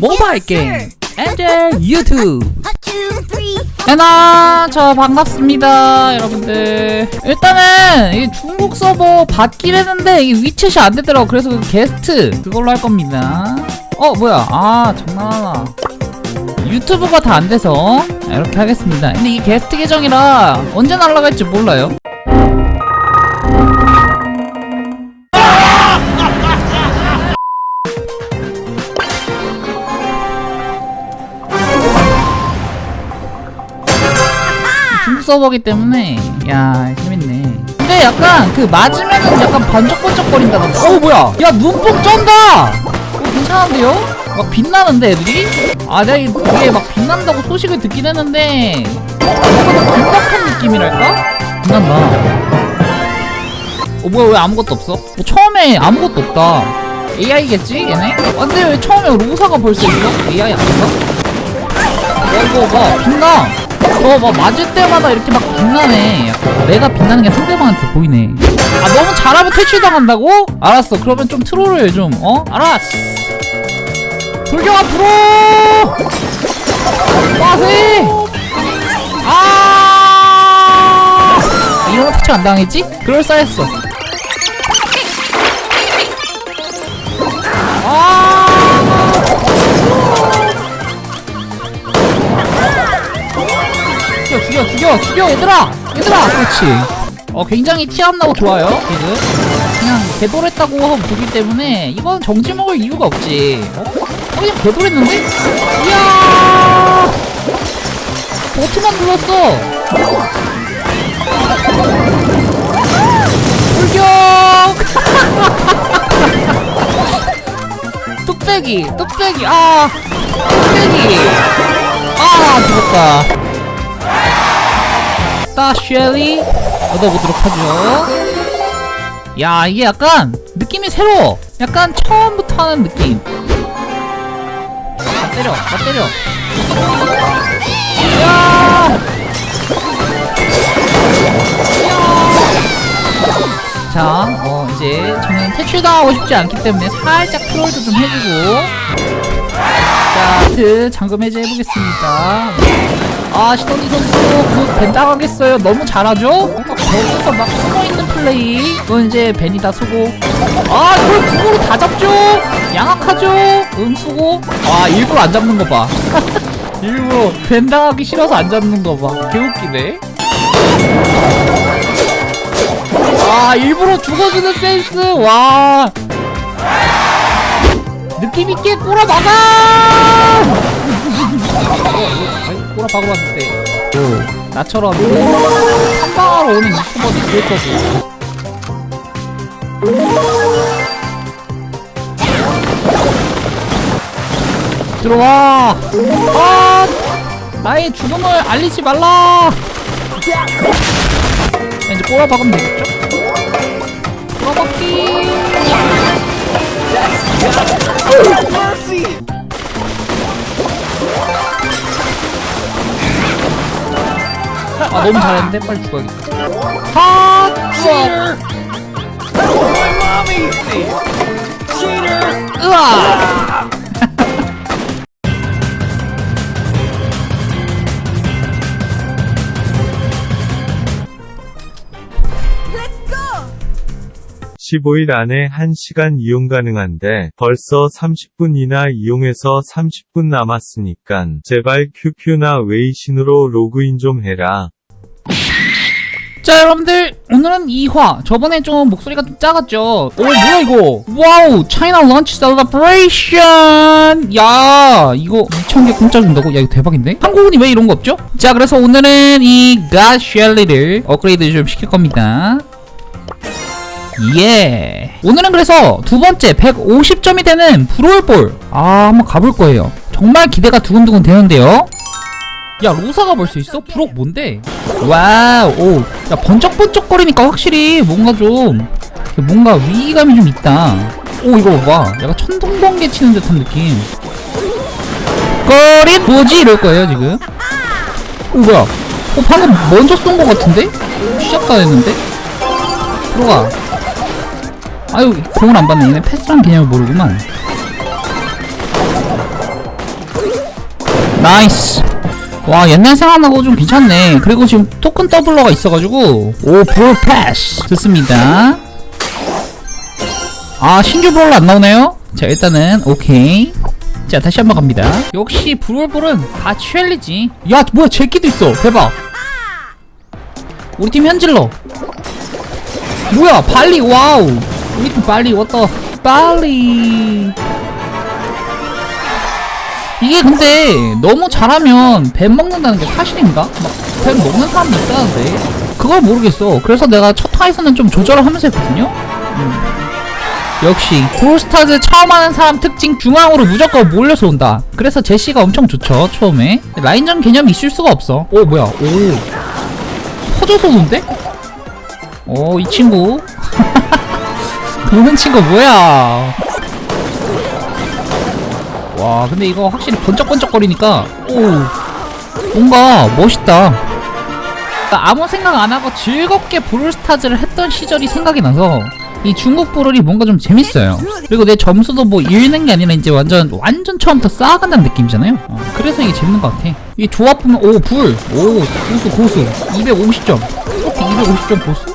모바일 게임 엔젤 유튜브. 해나 저 반갑습니다 여러분들. 일단은 이 중국 서버 받긴 했는데 이게 위챗이 안 되더라고. 그래서 그 게스트 그걸로 할 겁니다. 어 뭐야? 아 장난하나 유튜브가 다 안 돼서. 이렇게 하겠습니다. 근데 이 게스트 계정이라 언제 날라갈지 몰라요 서버기 때문에 야 재밌네 근데 약간 그 맞으면은 약간 번쩍번쩍거린다던가 어 뭐야 야 눈뽕 쩐다 어, 괜찮은데요? 막 빛나는데 애들이? 아 내가 이- 이게 막 빛난다고 소식을 듣긴 했는데 뭔가 더 긴박한 느낌이랄까? 빛난다 어 뭐야 왜 아무것도 없어? 뭐 처음에 아무것도 없다 AI겠지 얘네? 아, 근데 왜 처음에 로사가 벌써 있어? AI 아닌가? 야 이거 봐 빛나 어, 막 맞을 때마다 이렇게 막 빛나네. 내가 빛나는 게 상대방한테 보이네. 아, 너무 잘하면 퇴출당한다고? 알았어. 그러면 좀 트롤을 좀, 어? 알았어. 돌격 앞으로! 빠세! 아! 이런 거 퇴출 안 당했지? 그럴싸했어. 죽여 죽여 얘들아! 얘들아! 그렇지. 어 굉장히 티 안 나고 좋아요 지금 그냥 개돌했다고 하고 보기 때문에 이건 정지 먹을 이유가 없지. 어? 어 그냥 개돌했는데? 이야! 버튼만 눌렀어. 불격! 뚝배기 뚝배기 아! 뚝배기! 아 죽었다 따 쉘리 얻어보도록 하죠. 야 이게 약간 느낌이 새로워. 약간 처음부터 하는 느낌. 나 때려, 나 때려. 야! 야! 자, 어 이제 저는 퇴출당하고 싶지 않기 때문에 살짝 트롤도 좀 해주고. 자, 그 잠금 해제 해보겠습니다. 아 시도니 선수 그 벤 당하겠어요 너무 잘하죠? 어, 거기서 막 숨어있는 플레이 그건 이제 벤이 다 수고 아 이걸 구으로 다 잡죠? 양악하죠? 응 수고 아 일부러 안 잡는 거봐 일부러 벤 당하기 싫어서 안 잡는 거봐 개웃기네 아 일부러 죽어주는 센스 와 느낌있게 꼬라박아 꼬라 박아봤는데 오 나처럼 한방하러 오는 유튜버도 그럴 거고 들어와 아 나의 죽음을 알리지 말라 자, 이제 꼬라 박으면 되겠죠? 꼬라 박기 아 너무 잘했는데? 빨리 죽어야겠다. 하 으아 으아 15일 안에 1시간 이용 가능한데 벌써 30분이나 이용해서 30분 남았으니깐 제발 QQ나 웨이신으로 로그인 좀 해라. 자 여러분들 오늘은 2화 저번에 좀 목소리가 좀 작았죠 오 뭐야 이거 와우 차이나 런치 셀러브레이션 야 이거 2,000개 공짜 준다고? 야 이거 대박인데? 한국은이 왜 이런 거 없죠? 자 그래서 오늘은 이 가쉘리를 업그레이드 좀 시킬 겁니다 예. 오늘은 그래서 두 번째 150점이 되는 브롤볼. 아 한번 가볼 거예요. 정말 기대가 두근두근 되는데요. 야 로사가 벌써 있어? 브록 뭔데? 와우 오, 야 번쩍번쩍거리니까 확실히 뭔가 좀 뭔가 위기감이 좀 있다. 오 이거 봐. 약간 천둥번개 치는 듯한 느낌. 꺼릿 뭐지? 이럴 거예요 지금. 오 뭐야. 어 방금 먼저 쏜 거 같은데? 시작도 안 했는데? 들어가 아유 공을 안 받네. 얘네 패스란 개념을 모르구만. 나이스. 와 옛날 생각나고 좀 괜찮네. 그리고 지금 토큰 더블러가 있어가지고. 오 브롤 패스. 좋습니다. 아 신규 브롤 안 나오네요? 자 일단은 오케이. 자 다시 한번 갑니다. 역시 브롤볼은 다 첼리지. 야 뭐야 제끼도 있어. 대박. 우리 팀 현질러. 뭐야 발리 와우 팀 발리 왔다. 발리. 이게 근데 너무 잘하면 뱀 먹는다는 게 사실인가? 막뱀 먹는 사람도 있다는데. 그걸 모르겠어. 그래서 내가 첫 타에서는 좀 조절을 하면서 했거든요. 음. 역시 브롤스타즈 처음 하는 사람 특징 중앙으로 무조건 몰려서 온다. 그래서 제시가 엄청 좋죠 처음에. 라인전 개념이 있을 수가 없어. 오 뭐야. 오. 퍼져서 오는데? 오이 친구 도는 친구 뭐야? 와 근데 이거 확실히 번쩍번쩍거리니까 오 뭔가 멋있다. 아무 생각 안 하고 즐겁게 브롤스타즈를 했던 시절이 생각이 나서 이 중국 브롤이 뭔가 좀 재밌어요. 그리고 내 점수도 뭐 읽는 게 아니라 이제 완전 완전 처음부터 쌓아간다는 느낌이잖아요. 어, 그래서 이게 재밌는 것 같아. 이 조합 보면 오 불 오 고수 고수. 250점. 트로피 250점 보수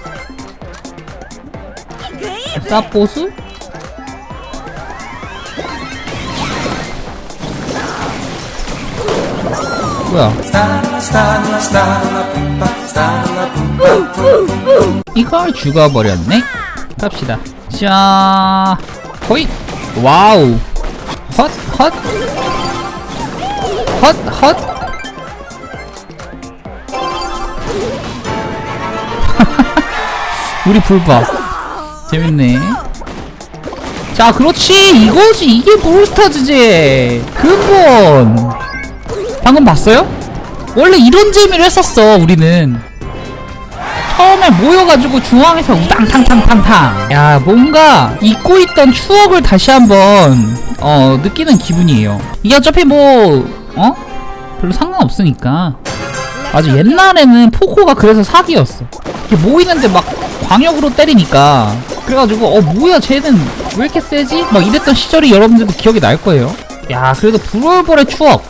쌉 보수 뭐야? 이걸 죽어버렸네. 갑시다. 자, 호잇. 와우. 헛, 헛. 헛, 헛. 우리 불봐. 재밌네. 자, 그렇지. 이거지. 이게 브롤스타즈지. 근본. 방금 봤어요? 원래 이런 재미를 했었어 우리는 처음에 모여가지고 중앙에서 우당탕탕탕탕 야 뭔가 잊고 있던 추억을 다시 한번 어 느끼는 기분이에요 이게 어차피 뭐 어? 별로 상관없으니까 맞아 옛날에는 포코가 그래서 사기였어 이렇게 모이는데 막 광역으로 때리니까 그래가지고 어 뭐야 쟤는 왜 이렇게 세지? 막 이랬던 시절이 여러분들도 기억이 날 거예요 야 그래도 브롤볼의 추억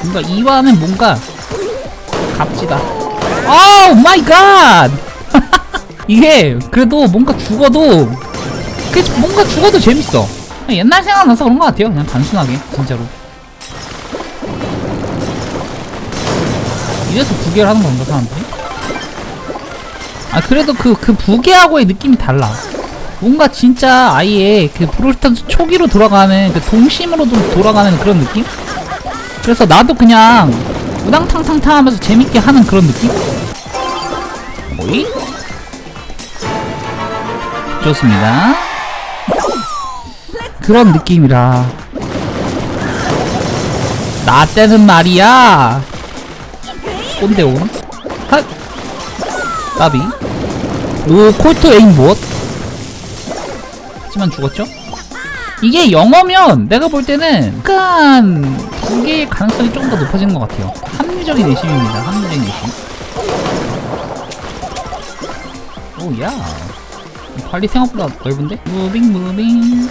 뭔가 이와는 뭔가 값지다. 오 마이 갓! 이게 그래도 뭔가 죽어도 그 뭔가 죽어도 재밌어. 옛날 생각나서 그런 것 같아요. 그냥 단순하게 진짜로. 이래서 부계를 하는 건가 사람들이? 아 그래도 그 그 부계하고의 느낌이 달라. 뭔가 진짜 아예 그 브롤스타즈 초기로 돌아가는 그 동심으로 도 돌아가는 그런 느낌? 그래서 나도 그냥 우당탕탕탕 하면서 재밌게 하는 그런 느낌? 뭐이? 좋습니다. 그런 느낌이라. 나 때는 말이야. 꼰대온. 핫! 까비. 오, 콜트 에임 못. 하지만 죽었죠? 이게 영어면 내가 볼 때는 약간 두 개의 가능성이 좀더 높아지는 것 같아요. 합리적인 의심입니다. 합리적인 의심. 오야. 관리 생각보다 넓은데? 무빙 무빙.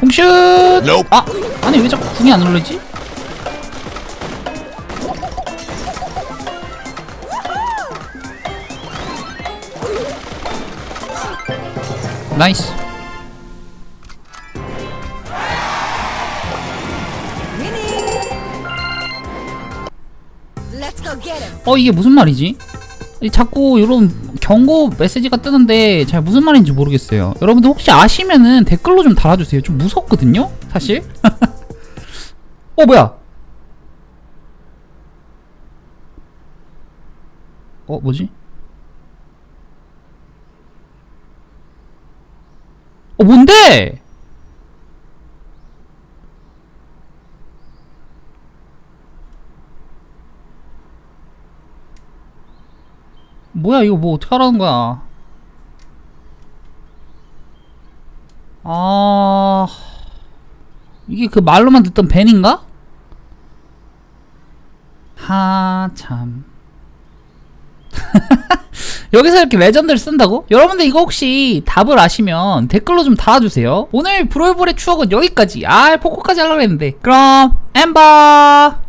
공슛. 아 아니 왜 자꾸 궁이 안 눌러지? 나이스. 어 이게 무슨 말이지? 이 자꾸 이런 경고 메시지가 뜨는데 잘 무슨 말인지 모르겠어요. 여러분들 혹시 아시면은 댓글로 좀 달아주세요. 좀 무섭거든요, 사실. 어 뭐야? 어 뭐지? 어 뭔데? 뭐야 이거 뭐 어떻게 하라는 거야 아 이게 그 말로만 듣던 벤인가? 하참 여기서 이렇게 레전드를 쓴다고? 여러분들 이거 혹시 답을 아시면 댓글로 좀 달아주세요. 오늘 브롤볼의 추억은 여기까지. 아, 포코까지 하려고 했는데. 그럼, 엠버!